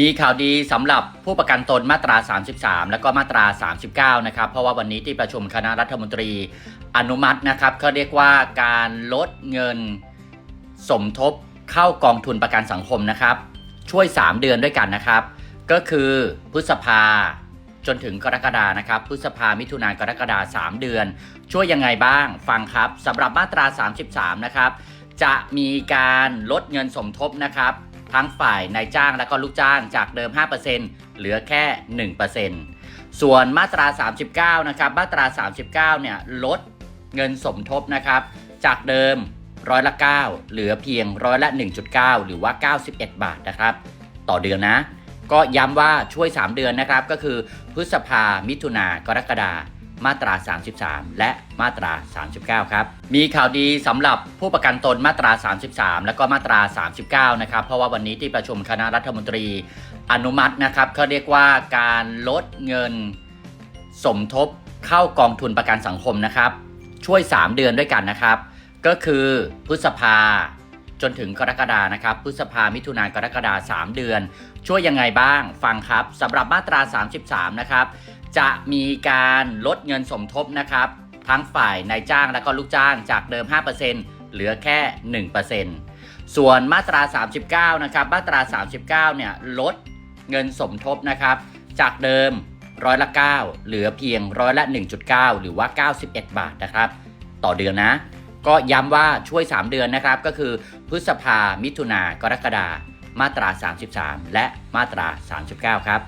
มีข่าวดีสำหรับผู้ประกันตนมาตรา 33 แล้วก็มาตรา 39 นะครับ เพราะว่าวันนี้ที่ประชุมคณะรัฐมนตรีอนุมัตินะครับเขาเรียกว่าการลดเงินสมทบเข้ากองทุนประกันสังคมนะครับ ช่วย 3 เดือนด้วยกันนะครับ ก็คือพฤษภาจนถึงกรกฎานะครับ พฤษภามิถุนายนกรกฎาสามเดือน ช่วยยังไงบ้างฟังครับสำหรับมาตรา 33 นะครับ จะมีการลดเงินสมทบนะครับ ทั้งฝ่ายนายจ้างและก็ลูกจ้างจากเดิม 5%เหลือแค่ 1%ส่วนมาตรา 39 นะครับ มาตรา 39 เนี่ยลดเงินสมทบนะครับ จากเดิมร้อยละ 9 เหลือเพียงร้อยละ 1.9 หรือว่า 91 บาทนะครับ ต่อเดือนนะ ก็ย้ำว่าช่วย 3 เดือนนะครับ ก็คือพฤษภามิถุนากรกฎา มาตรา 33 และมาตรา 39 ครับ มีข่าวดีสำหรับผู้ประกันตนมาตรา 33 แล้วก็มาตรา 39 นะครับ เพราะว่าวันนี้ที่ประชุมคณะรัฐมนตรีอนุมัตินะครับเขาเรียกว่าการลดเงินสมทบเข้ากองทุนประกันสังคมนะครับ ช่วย 3 เดือนด้วยกันนะครับ ก็คือพฤษภาจนถึงกรกฎานะครับ พฤษภามิถุนายนกรกฎาสามเดือน ช่วยยังไงบ้าง ฟังครับสำหรับมาตรา 33 นะครับ จะมีการลดเงินสมทบนะครับ ทั้งฝ่ายนายจ้างและก็ลูกจ้างจากเดิม 5%เหลือแค่ 1%ส่วนมาตรา 39 นะครับ มาตรา 39 เนี่ยลดเงินสมทบนะครับ จากเดิมร้อยละ 9 เหลือเพียงร้อยละ 1.9 หรือว่า 91 บาทนะครับ ต่อเดือนนะ ก็ย้ำว่าช่วย 3 เดือนนะครับ ก็คือพฤษภามิถุนายนกรกฎามาตรา 33 และมาตรา 39 ครับ